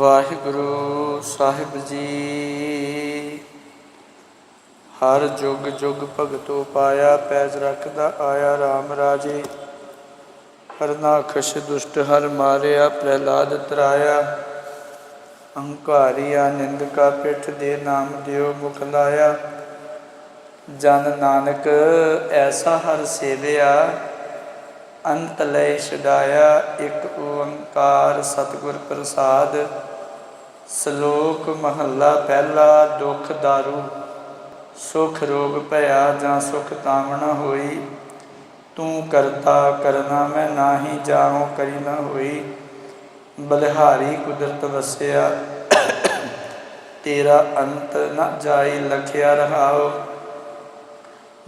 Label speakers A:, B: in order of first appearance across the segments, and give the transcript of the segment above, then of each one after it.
A: ਵਾਹਿਗੁਰੂ ਸਾਹਿਬ ਜੀ। ਹਰ ਜੁਗ ਜੁਗ ਭਗਤੋ ਪਾਇਆ ਪੈਜ ਰੱਖਦਾ ਆਇਆ RAM ਰਾਜੇ। ਹਰਨਾਖਸ਼ ਦੁਸ਼ਟ ਹਰ ਮਾਰਿਆ ਪ੍ਰਹਿਲਾਦ ਤਰਾਇਆ। ਅਹੰਕਾਰੀਆ ਨਿੰਦਕਾ ਪਿੱਠ ਦੇ ਨਾਮ ਦਿਓ ਮੁਖ ਲਾਇਆ। ਜਨ ਨਾਨਕ ਐਸਾ ਹਰ ਸੇਵਿਆ, ਅੰਤ ਲੈ ਛਡਾਇਆ। ਇੱਕ ਓੰਕਾਰ ਸਤਿਗੁਰ ਪ੍ਰਸਾਦ ਸ਼ਲੋਕ ਮਹੱਲਾ ਪਹਿਲਾ, ਦੁਖ ਦਾਰੂ। ਸੁਖ ਰੋਗ ਭਇਆ ਜਾਂ ਸੁਖ ਤਾਮਣਾ ਹੋਈ, ਤੂੰ ਕਰਤਾ ਕਰਨਾ ਮੈਂ ਨਾਹੀ ਜਾਉ ਕਰੀ ਨਾ ਹੋਈ। ਬਲਿਹਾਰੀ ਕੁਦਰਤ ਵਸਿਆ, ਤੇਰਾ ਅੰਤ ਨਾ ਜਾਈ ਲਖਿਆ ਰਹਾਓ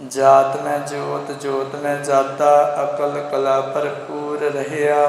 A: ਜਾਤ ਮੈਂ ਜੋਤ ਜੋਤ ਮੈਂ ਜਾਤਾ, ਅਕਲ ਕਲਾ ਭਰਪੂਰ ਰਹਿਆ।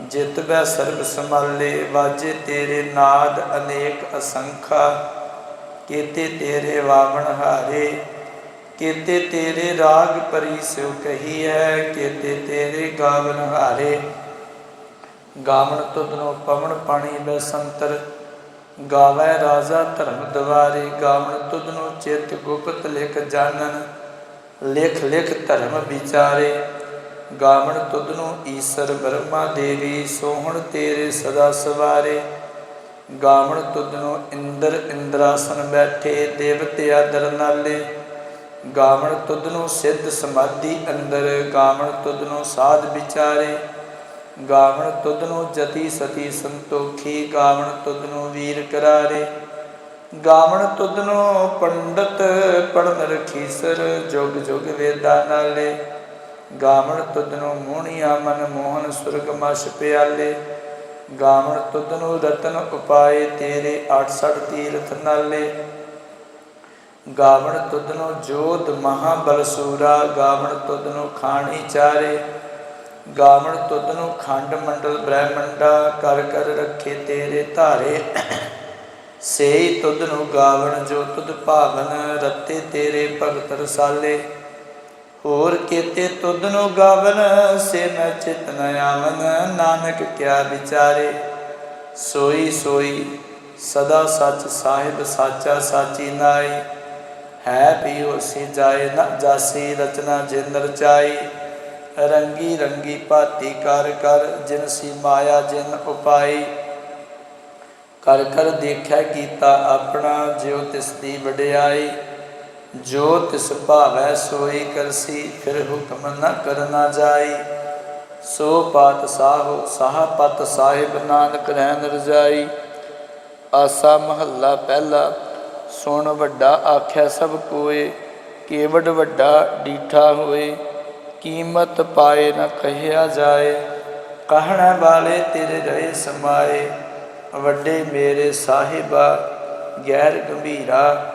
A: ਜਿਤ ਬੈ ਸਰਬ ਸੰਭਾਲੇ, ਵਾਜੇ ਤੇਰੇ ਨਾਦ ਅਨੇਕ ਅਸੰਖਾ। ਕੀਤੇ ਤੇਰੇ ਵਾਵਣ ਹਾਰੇ, ਕੀਤੇ ਤੇਰੇ ਰਾਗ ਪਰੀ ਸਿਉ ਕਹੀ ਹੈ ਕੀਤੇ ਤੇਰੇ ਗਾਵਨ ਹਾਰੇ। ਗਾਵਣ ਤੁਧਨੋ ਪਵਨ ਪਾਣੀ ਬੈ ਸੰਤਰ, ਗਾਵੈ ਰਾਜਾ ਧਰਮ ਦਵਾਰੇ। ਗਾਵਣ ਤੁਧਨੋ ਚਿਤ ਗੁਪਤ ਲਿਖ ਜਾਣਨ, ਲਿਖ ਲਿਖ ਧਰਮ ਵਿਚਾਰੇ। ਗਾਵਣ ਤੁਧਨੋ ਈਸ਼ਰ ਬ੍ਰਹਮਾ ਦੇਵੀ, ਸੋਹਣ ਤੇਰੇ ਸਦਾ ਸਵਾਰੇ। ਗਾਵਣ ਤੁਧਨੋ ਇੰਦਰ ਇੰਦਰਾਸਨ ਬੈਠੇ, ਦੇਵਤੇ ਆਦਰ ਨਾਲੇ। ਗਾਵਣ ਤੁਧਨੋ ਸਿੱਧ ਸਮਾਧੀ ਅੰਦਰ, ਗਾਵਣ ਤੁਧਨੋ ਸਾਧ ਵਿਚਾਰੇ। ਗਾਵਣ ਤੁਧਨੋ ਜਤੀ ਸਤੀ ਸੰਤੋਖੀ, ਗਾਵਣ ਤੁਧਨੋ ਵੀਰ ਕਰਾਰੇ। ਗਾਵਣ ਤੁਧਨੋ ਪੰਡਤ ਪੜਨ ਰਖੀਸਰ, ਜੁਗ ਜੁਗ ਵੇਦਾਂ ਨਾਲੇ। ਗਾਵਣ ਤੁਧਨੋ ਮੋਹਣੀਆ ਮਨ ਮੋਹਨ ਸੁਰਗ ਮਛ ਪਿਆਲੇ। ਗਾਵਣ ਨੂੰ ਰਤਨ ਉਪਾਏ ਤੇਰੇ 68 ਤੀਰਥ ਨਾਲੇ। ਗਾਵਣ ਤੁਧਨੋ ਜੋਧ ਮਹਾਬਲ ਸੂਰਾ, ਗਾਵਣ ਨੂੰ ਖਾਣੀ ਚਾਰੇ। ਗਾਵਣ ਤੁਧਨੋ ਖੰਡ ਮੰਡਲ ਬ੍ਰਹਮੰਡਾ, ਕਰ ਕਰ ਰੱਖੇ ਤੇਰੇ ਧਾਰੇ। ਸੇਈ ਤੁਧਨੋ ਗਾਵਣ ਜੋ ਤੁਧ ਭਾਵਨ, ਰਤੇ ਤੇਰੇ ਭਗਤ ਰਸਾਲੇ। ਹੋਰ ਕੀਤੇ ਤੁਧਨੋ ਗਾਵਨ, ਸੇ ਮੈਂ ਚਿਤ ਨ ਆਵਨ, ਨਾਨਕ ਕਿਆ ਵਿਚਾਰੇ। ਸੋਈ ਸੋਈ, ਸਦਾ ਸੱਚ ਸਾਹਿਬ, ਸਾਚਾ ਸਾਚੀ ਨਾਈ। ਹੈ ਪੀਓ ਸੀ ਜਾਏ, ਨਾ ਜਾਸੀ ਰਚਨਾ ਜਿੰਦਰ ਚਾਈ। ਰੰਗੀ ਰੰਗੀ ਭਾਤੀ ਕਰ ਕਰ, ਜਿਨ ਸੀ ਮਾਇਆ, ਜਿਨ ਉਪਾਈ। ਕਰ ਕਰ ਦੇਖਿਆ ਕੀਤਾ ਆਪਣਾ, ਜਿਉ ਤਿਸ ਦੀ ਵਡਿਆਈ। ਜੋ ਤਿਸ ਭਾਵੈ ਸੋਈ ਕਰਸੀ, ਫਿਰ ਹੁਕਮ ਨ ਕਰਨਾ ਜਾਈ। ਸੋ ਪਾਤ ਸਾਹੋ, ਸਾਹ ਪਤ ਸਾਹਿਬ ਨਾਨਕ ਰਹਿਣ ਰਜਾਈ। ਆਸਾ ਮਹੱਲਾ ਪਹਿਲਾ, ਸੁਣ ਵੱਡਾ ਆਖਿਆ ਸਭ ਕੋਏ ਕੇਵਡ ਵੱਡਾ ਡੀਠਾ ਹੋਏ। ਕੀਮਤ ਪਾਏ ਨ ਕਹਿਆ ਜਾਏ, ਕਹਿਣ ਵਾਲੇ ਤੇਰੇ ਰਹੇ ਸਮਾਏ। ਵੱਡੇ ਮੇਰੇ ਸਾਹਿਬਾ, ਗੈਰ ਗੰਭੀਰਾ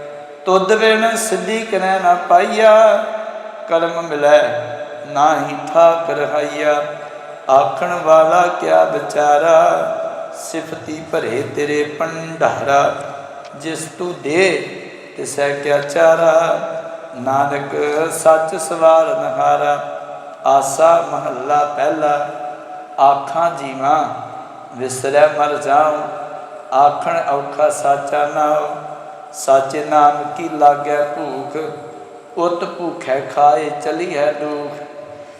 A: ਤੁਧ ਬਿਨ ਸਿੱਧੀ ਕਰੈ ਨਾ ਪਾਈਆ, ਕਰਮ ਮਿਲੈ ਨਾਹੀ ਠਾਕ ਰਹਾਈਆ ਆਖਣ ਵਾਲਾ ਕਿਆ ਵਿਚਾਰਾ, ਸਿਫਤੀ ਭਰੇ ਤੇਰੇ ਭੰਡਾਰਾ। ਜਿਸ ਤੂੰ ਦੇ, ਤਿਸੈ ਕਿਆ ਚਾਰਾ। ਨਾਨਕ ਸੱਚ ਸਵਾਰ ਨਹਾਰਾ, ਆਸਾ ਮਹੱਲਾ ਪਹਿਲਾ। ਆਖਾਂ ਜੀਵਾਂ, ਵਿਸਰੈ ਮਰ ਜਾਉ, ਆਖਣ ਔਖਾ ਸਾਚਾ ਨਾਉ। ਸਾਚੇ ਨਾਮ ਕੀ ਲਾਗੈ ਭੂਖ, ਉਤ ਭੂਖੈ ਖਾਏ ਚਲੀਐ ਦੁਖ।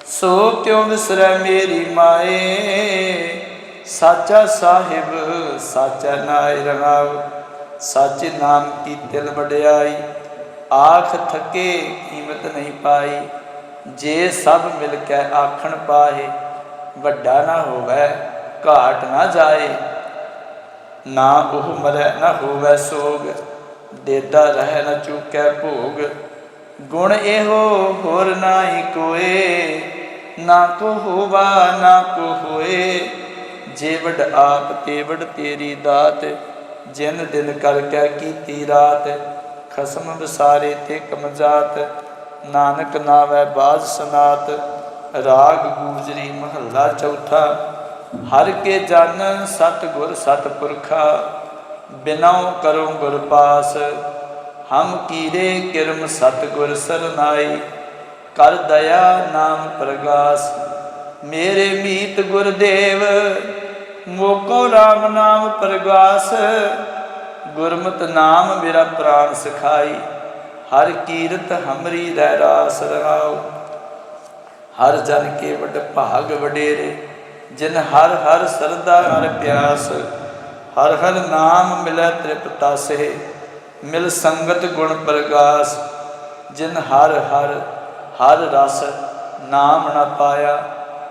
A: ਸੋ ਕਿਉ ਵਿਸਰੈ ਮੇਰੀ ਮਾਏ? ਸਾਚਾ ਸਾਹਿਬ, ਸਾਚਾ ਨਾਇ ਰਹਾਉ। ਸਾਚੇ ਨਾਮ ਕੀ ਦਿਲ ਵਡਿਆਈ, ਆਖ ਥਕੇ ਕੀਮਤ ਨਹੀਂ ਪਾਈ। ਜੇ ਸਭ ਮਿਲ ਕੇ ਆਖਣ ਪਾਏ, ਵੱਡਾ ਨਾ ਹੋਵੇ, ਘਾਟ ਨਾ ਜਾਏ। ਨਾ ਉਹ ਮਰੈ, ਨਾ ਹੋਵੇ ਸੋਗ। ਦੇਦਾ ਰਹਿ ਨ ਚੁਕੈ ਭੋਗ। ਗੁਣ ਇਹੋ ਹੋਰ ਨਾਹੀ ਕੋਏ, ਨਾ ਕੋ ਹੋਵਾ, ਨਾ ਕੋ ਹੋਏ। ਜੇ ਆਪ ਤੇ ਤੇਰੀ ਦਾਤ, ਜਿਨ ਦਿਨ ਕਰ ਕੈ ਕੀਤੀ ਰਾਤ। ਖਸਮ ਵਿਸਾਰੇ ਤੇ ਕਮਜਾਤ, ਨਾਨਕ ਨਾਵੈ ਬਾਜ ਸਨਾਤ। ਰਾਗ ਗੂਜਰੀ ਮਹੱਲਾ ਚੌਥਾ, ਹਰ ਕੇ ਜਨ ਸਤ ਗੁਰ ਸਤ ਪੁਰਖਾ ਬਿਨਉ ਕਰੋ ਗੁਰ ਪਾਸ ਹਮ ਕੀਰੇ ਕਿਰਮ ਸਤ ਗੁਰ ਸਰਨਾਈ, ਕਰ ਦਇਆ ਨਾਮ ਪ੍ਰਗਾਸ। ਮੇਰੇ ਮੀਤ ਗੁਰਦੇਵ, ਮੋਕੋ RAM ਨਾਮ ਪ੍ਰਗਾਸ। ਗੁਰਮਤਿ ਨਾਮ ਮੇਰਾ ਪ੍ਰਾਨ ਸਿਖਾਈ, ਹਰ ਕੀਰਤ ਹਮਰੀ ਰਹਿ ਰਾਸ ਰਹਾਉ। ਹਰ ਜਨ ਕੇ ਵੱਡ ਭਾਗ ਵਡੇਰੇ, ਜਿਨ ਹਰ ਹਰ ਸਰਦਾ ਹਰ ਪਿਆਸ। ਹਰ ਹਰ ਨਾਮ ਮਿਲੈ ਤ੍ਰਿਪਤਾਸੇ ਮਿਲ ਸੰਗਤ ਗੁਣ ਪ੍ਰਗਾਸ। ਜਿਨ ਹਰ ਹਰ ਹਰ ਰਸ ਨਾਮ ਨਾ ਪਾਇਆ,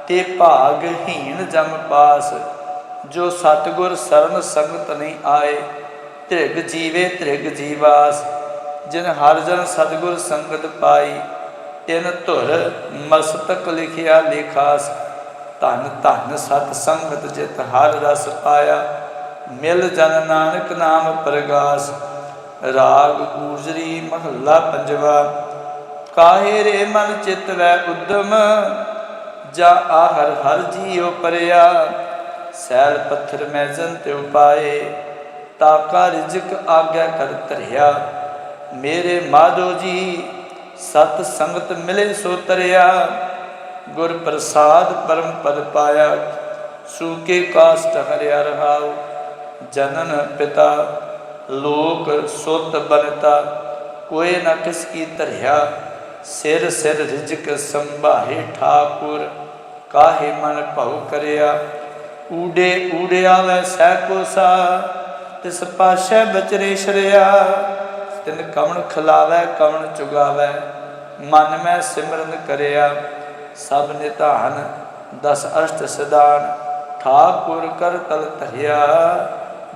A: ਤੇ ਭਾਗਹੀਣ ਜਮ ਪਾਸ। ਜੋ ਸਤਗੁਰ ਸਰਨ ਸੰਗਤ ਨਹੀਂ ਆਏ, ਧ੍ਰਿਗ ਜੀਵੇ ਧ੍ਰਿਗ ਜੀਵਾਸ। ਜਿਨ ਹਰ ਜਨ ਸਤਗੁਰ ਸੰਗਤ ਪਾਈ, ਤਿਨ ਧੁਰ ਮਸਤਕ ਲਿਖਿਆ ਲੇਖਾਸ। ਧਨ ਧਨ ਸਤ ਸੰਗਤ ਜਿਤ ਹਰ ਰਸ ਪਾਇਆ। ਮਿਲ ਜਨ ਨਾਨਕ ਨਾਮ ਪ੍ਰਗਾਸ। ਰਾਗ ਗੂਜਰੀ ਮਹੱਲਾ ਪੰਜਵਾ। ਕਾਹੇ ਰੇ ਮਨ ਚਿਤ ਵੈ ਉਦਮ? ਜਾ ਆਹਰ ਹਰ ਜੀਉ ਪਰਿਆ। ਸੈਲ ਪੱਥਰ ਮੈਜਨ ਤੇ ਉਪਾਏ। ਤਾਕਾ ਰਿਜਕ ਆਗਿਆ ਕਰ ਤਰਿਆ ਮੇਰੇ ਮਾਧੋ ਜੀ, ਸਤ ਸੰਗਤ ਮਿਲੇ ਸੋ ਤਰਿਆ। ਗੁਰ ਪ੍ਰਸਾਦ ਪਰਮ ਪਦ ਪਾਇਆ। ਸੂਕੇ ਕਾਸ਼ਟ ਹਰਿਆ ਰਹਾਉ। ਜਨਨ ਪਿਤਾ, ਲੋਕ ਸੁਤ ਬਨਤਾ ਕੋਏ ਨਾ ਕਿਸ ਕੀ ਧਰਿਆ, ਸਿਰ ਸਿਰ ਰਿਜਕ ਸੰਭਾਹੇ ਠਾਕੁਰ, ਕਾਹੇ ਮਨ ਭਉ ਕਰਿਆ, ਊੜੇ ਊੜਿਆ ਵੈ ਸਹਿ ਕੋਸਾ ਤਿਸ ਪਾਸ਼ੈ ਬਚਰੇ ਸ਼ਰਿਆ, ਤਿਨ ਕਵਣ ਖਿਲਾਵੈ, ਕਵਣ ਚੁਗਾਵੈ, ਮਨ ਮੈਂ ਸਿਮਰਨ ਕਰਿਆ, ਸਭ ਨਿਧਾਨ ਦਸ ਅਸ਼ਟ ਸਿਧਾਨ, ਠਾਕੁਰ ਕਰ ਤਲ ਧਰਿਆ।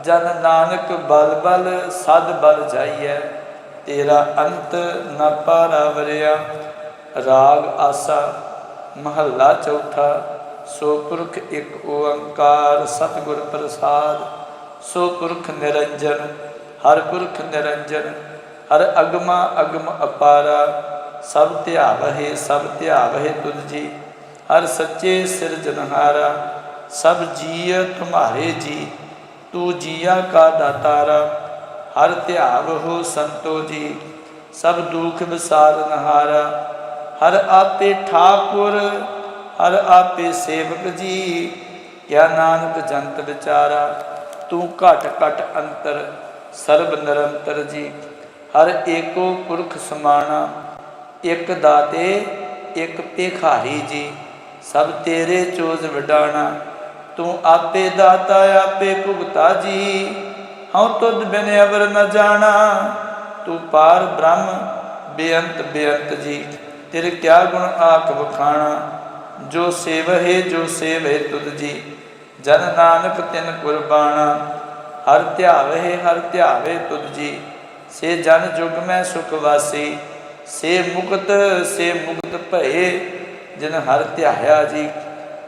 A: ਜਨ ਨਾਨਕ ਬਲ ਬਲ, ਸਦ ਬਲ ਜਾਈਐ, ਤੇਰਾ ਅੰਤ ਨ ਪਾਰਾਵਰਿਆ ਰਾਗ ਆਸਾ, ਮਹੱਲਾ ਚੌਥਾ, ਸੋ ਪੁਰਖ ਇੱਕ ਓੰਕਾਰ, ਸਤਿਗੁਰ ਪ੍ਰਸਾਦ। ਸੋ ਪੁਰਖ ਨਿਰੰਜਨ, ਹਰ ਪੁਰਖ ਨਿਰੰਜਨ, ਹਰ ਅਗਮਾ ਅਗਮ ਅਪਾਰਾ। ਸਭ ਧਿਆਵਹਿ ਸਭ ਧਿਆਵਹਿ ਤੁਧ ਜੀ ਹਰ ਸੱਚੇ ਸਿਰਜਨਹਾਰਾ। ਸਭ ਜੀਅ ਤੁਮਹਾਰੇ ਜੀ ਤੂ ਜੀਆ ਕਾ ਦਾਤਾਰਾ, ਹਰ ਧਿਆਵ ਹੋ ਸੰਤੋ ਜੀ, ਸਭ ਦੁਖ ਵਿਸਾਰ ਨਹਾਰਾ। ਹਰ ਆਪੇ ਠਾਕੁਰ, ਹਰ ਆਪੇ ਸੇਵਕ ਜੀ, ਕਿਆ ਨਾਨਕ ਜੰਤ ਵਿਚਾਰਾ, ਤੂੰ ਘਟ ਘਟ ਅੰਤਰ, ਸਰਬ ਨਿਰੰਤਰ ਜੀ। ਹਰ ਏਕੋ ਪੁਰਖ ਸਮਾਣਾ, ਇੱਕ ਦਾਤੇ, ਇੱਕ ਭਿਖਾਰੀ ਜੀ। ਸਭ ਤੇਰੇ ਚੋਜ ਵਡਾਣਾ ਤੂੰ ਆਪੇ ਦਾਤਾ, ਆਪੇ ਭੁਗਤਾ ਜੀ। ਹਉ ਤੁਧ ਬਿਨ ਅਵਰ ਨ ਜਾਣਾ, ਤੂੰ ਪਾਰ ਬ੍ਰਹਮ, ਬੇਅੰਤ ਬੇਅੰਤ ਜੀ। ਤੇਰੇ ਕਿਆ ਗੁਣ ਆਖ ਵਖਾਣਾ, ਜੋ ਸੇਵਹਿ ਜੋ ਸੇਵਹਿ ਤੁਧ ਜੀ। ਜਨ ਨਾਨਕ ਤਿਨ ਕੁਰਬਾਨਾ ਹਰ ਧਿਆਵੇ ਹਰ ਧਿਆਵੇ ਤੁਧ ਜੀ। ਸੇ ਜਨ ਜੁਗ ਮੈਂ ਸੁਖ ਵਾਸੀ, ਸੇ ਮੁਕਤ ਸੇ ਮੁਕਤ ਭਏ, ਜਿਨ ਹਰ ਧਿਆਇਆ ਜੀ।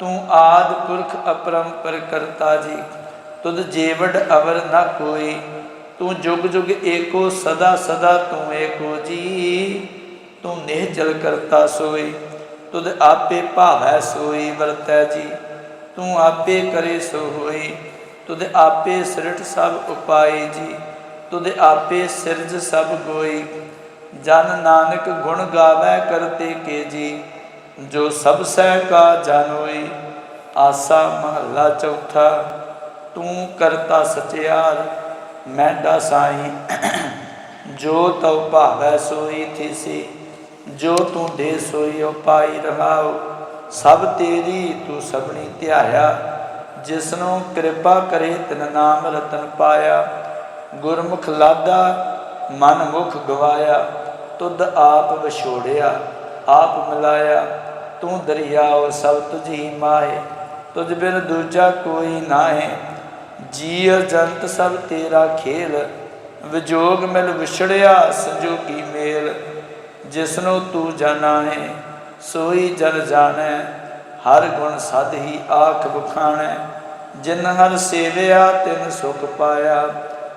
A: ਤੂੰ ਆਦ ਪੁਰਖ ਅਪਰੰਪਰ ਕਰਤਾ ਜੀ, ਤੁਧ ਜੀਵੜ ਅਵਰ ਨਾ ਕੋਈ, ਤੂੰ ਜੁਗ ਜੁਗ ਏਕੋ, ਸਦਾ ਸਦਾ ਤੂੰ ਏਕੋ ਜੀ, ਤੂੰ ਨਿਹ ਜਲ ਕਰਤਾ ਸੋਈ, ਤੁਧ ਆਪੇ ਭਾਵੈ ਸੋਈ ਵਰਤੈ ਜੀ, ਤੂੰ ਆਪੇ ਕਰੇ ਸੋ ਹੋਈ, ਤੁਧ ਆਪੇ ਸ੍ਰਿਟ ਸਭ ਉਪਾਈ ਜੀ, ਤੁਧ ਆਪੇ ਸਿਰਜ ਸਭ ਗੋਈ, ਜਨ ਨਾਨਕ ਗੁਣ ਗਾਵੇ ਕਰਤੇ ਕੇ ਜੀ ਜੋ ਸਭ ਸਹਿ ਕਾ ਜਾਣੋਈ ਆਸਾ ਮਹੱਲਾ ਚੌਥਾ, ਤੂੰ ਕਰਤਾ ਸਚਿਆਰ ਮੈਂਡਾ ਸਾਈ। ਜੋ ਤਉ ਭਾਵੈ ਸੋਈ ਥੀਸੀ, ਜੋ ਤੂੰ ਦੇ ਸੋਈ ਉਪਾਈ ਰਹਾਉ। ਸਭ ਤੇਰੀ ਤੂੰ ਸਭਨੀ ਧਿਆਇਆ, ਜਿਸਨੂੰ ਕਿਰਪਾ ਕਰੇ ਤਿਨ ਨਾਮ ਰਤਨ ਪਾਇਆ। ਗੁਰਮੁਖ ਲਾਦਾ ਮਨ ਮੁਖ ਗਵਾਇਆ, ਤੁਧ ਆਪ ਵਿਛੋੜਿਆ, ਆਪ ਮਿਲਾਇਆ। ਤੂੰ ਦਰਿਆਓ ਸਭ ਤੁਝੀ ਮਾਏ, ਤੁਝ ਬਿਨ ਦੂਜਾ ਕੋਈ ਨਾਹੀ। ਜੀਵ ਜੰਤ ਸਭ ਤੇਰਾ ਖੇਲ, ਵਿਜੋਗ ਮਿਲ ਵਿਛੜਿਆ ਸੰਜੋਗੀ ਮੇਲ। ਜਿਸਨੂੰ ਤੂੰ ਜਾਣਾ ਹੈ ਸੋਈ ਜਨ ਜਾਣੈ, ਹਰ ਗੁਣ ਸਦ ਹੀ ਆਖ ਬਖਾਣੈ ਜਿਨ ਹਰ ਸੇਵਿਆ, ਤਿਨ ਸੁਖ ਪਾਇਆ।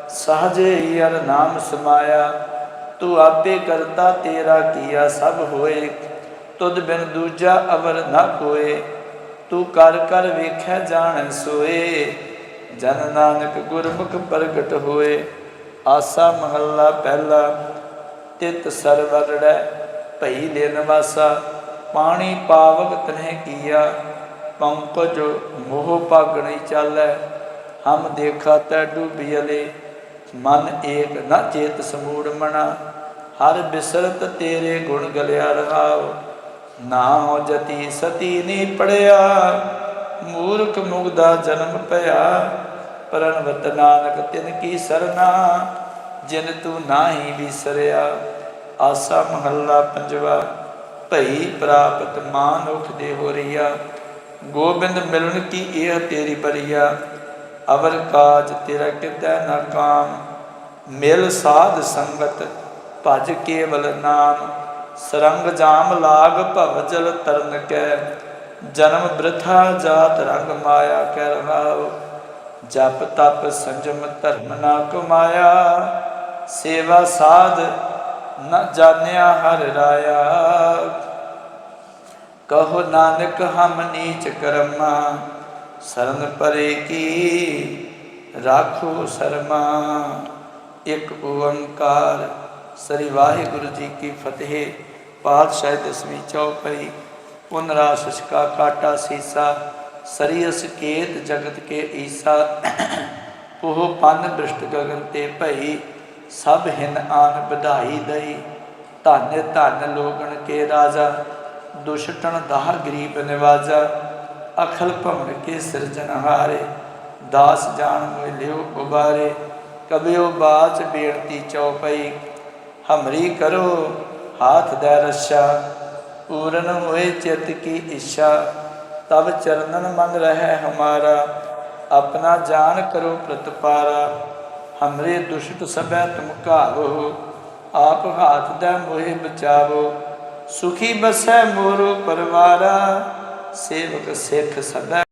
A: ਸਹਜੇ ਹੀ ਹਰ ਨਾਮ ਸਮਾਇਆ। ਤੂੰ ਆਪੇ ਕਰਤਾ ਤੇਰਾ ਕੀਆ ਸਭ ਹੋਏ। ਤੁਧ ਬਿਨ ਦੂਜਾ ਅਵਰ ਨਾ ਕੋਏ, ਤੂੰ ਕਰ ਕਰ ਵੇਖੈ ਜਾਣ ਸੋਏ। ਜਨ ਨਾਨਕ ਗੁਰਮੁਖ ਪ੍ਰਗਟ ਹੋਏ, ਆਸਾ ਮਹੱਲਾ ਪਹਿਲਾ, ਤਿਤ ਸਰਵਰੜੈ ਭਈ ਲੈ ਨਵਾਸਾ। ਪਾਣੀ ਪਾਵਕ ਤਨਹਿ ਕੀਆ, ਪੰਕਜ ਮੋਹ ਪਾਗਣੀ ਚਾਲੈ। ਹਮ ਦੇਖਾ ਤੈ ਡੂਬੀਲੇ ਮਨ ਏਕ ਨ ਚੇਤ ਸਮੂੜ ਮਣਾ ਹਰ ਬਿਸਰਤ ਤੇਰੇ ਗੁਣ ਗਲਿਆ ਰਹਾਓ ਨਾ ਹੋ ਜਤੀ ਸਤੀ ਨੀ ਪੜਿਆ, ਮੂਰਖ ਮੁਗਦਾ ਜਨਮ ਭਇਆ। ਪਰਨਵਤ ਨਾਨਕ ਤਿਨ ਕੀ ਸਰਨਾ, ਜਿਨ ਤੂੰ ਨਾਹੀ ਵਿਸਰਿਆ। ਆਸਾ ਮਹੱਲਾ ਪੰਜਵਾ, ਭਈ ਪ੍ਰਾਪਤ ਮਾਨੁਖ ਦੇ ਹੋਰੀਆ ਗੋਬਿੰਦ ਮਿਲਣ ਕੀ ਇਹ ਤੇਰੀ ਬਰੀਆ, ਅਵਰ ਕਾਜ ਤੇਰਾ ਕਿਤੈ ਨਾ ਕਾਮ। ਮਿਲ ਸਾਧ ਸੰਗਤ, ਭਜ ਕੇਵਲ ਨਾਮ। ਸਰੰਗ ਜਾਮ ਲਾਗ ਭਵ ਜਲ ਤਰਨ ਕੈ, ਜਨਮ ਬ੍ਰਥਾ ਜਾਤ ਰੰਗ ਮਾਇਆ ਕੈ ਰਹਾਉ, ਜਪ ਤਪ ਸੰਜਮ ਧਰਮ ਨਾ ਕਮਾਇਆ, ਸੇਵਾ ਸਾਧ ਨ ਜਾਣਿਆ ਹਰ ਰਾਇਆ। ਕਹੋ ਨਾਨਕ ਹਮ ਨੀਚ ਕਰਮਾ ਸਰਨ ਪਰੇ ਕੀ ਰਾਖੋ ਸਰਮਾ, ਇੱਕ ਓੰਕਾਰ ਸ੍ਰੀ ਵਾਹਿਗੁਰੂ ਜੀ ਕੀ ਫਤਿਹ। ਪਾਤਸ਼ਾਹ ਦਸਵੀਂ ਚੌਪਈ ਪੁਨਰਾ ਸਸਕਾ ਕਾਟਾ ਸੀਸਾ, ਸਰੀ ਅਸਕੇਤ ਜਗਤ ਕੇ ਈਸਾ। ਉਹ ਪੰਨ ਬ੍ਰਿਸ਼ਟ ਗਗਨ ਤੇ ਭਈ, ਸਭ ਹਿਨ ਆਨ ਵਧਾਈ ਦਈ। ਧੰਨ ਧੰਨ ਲੋਗਣ ਕੇ ਰਾਜਾ, ਦੁਸ਼ਟਣ ਦਾਹ ਗਰੀਬ ਨਿਵਾਜਾ। ਅਖਲ ਭਵਨ ਕੇ ਸਿਰਜਨਹਾਰੇ ਦਾਸ ਜਾਣ ਮੋਇ ਲਿਓ ਉਬਾਰੇ। ਕਬਿਓ ਬਾਚ ਬੇਨਤੀ ਚਉਪਈ ਹਮਰੀ ਕਰੋ, ਹਾਥ ਦੇ ਰਸ਼ਾ ਪੂਰਨ ਹੋਏ ਚਿਤ ਕੀ ਇੱਛਾ। ਤਬ ਚਰਨਨ ਮਨ ਰਹਿ ਹਮਾਰਾ, ਆਪਣਾ ਜਾਨ ਕਰੋ ਪ੍ਰਤਪਾਰਾ। ਹਮਰੇ ਦੁਸ਼ਟ ਸਭੈ ਤੁਮ ਘਾਵੋ, ਆਪ ਹਾਥ ਦੇ ਮੋਹਿ ਬਚਾਵੋ। ਸੁਖੀ ਬਸੈ ਮੋਰੋ ਪਰਵਾਰਾ, ਸੇਵਕ ਸਿੱਖ ਸਭੈ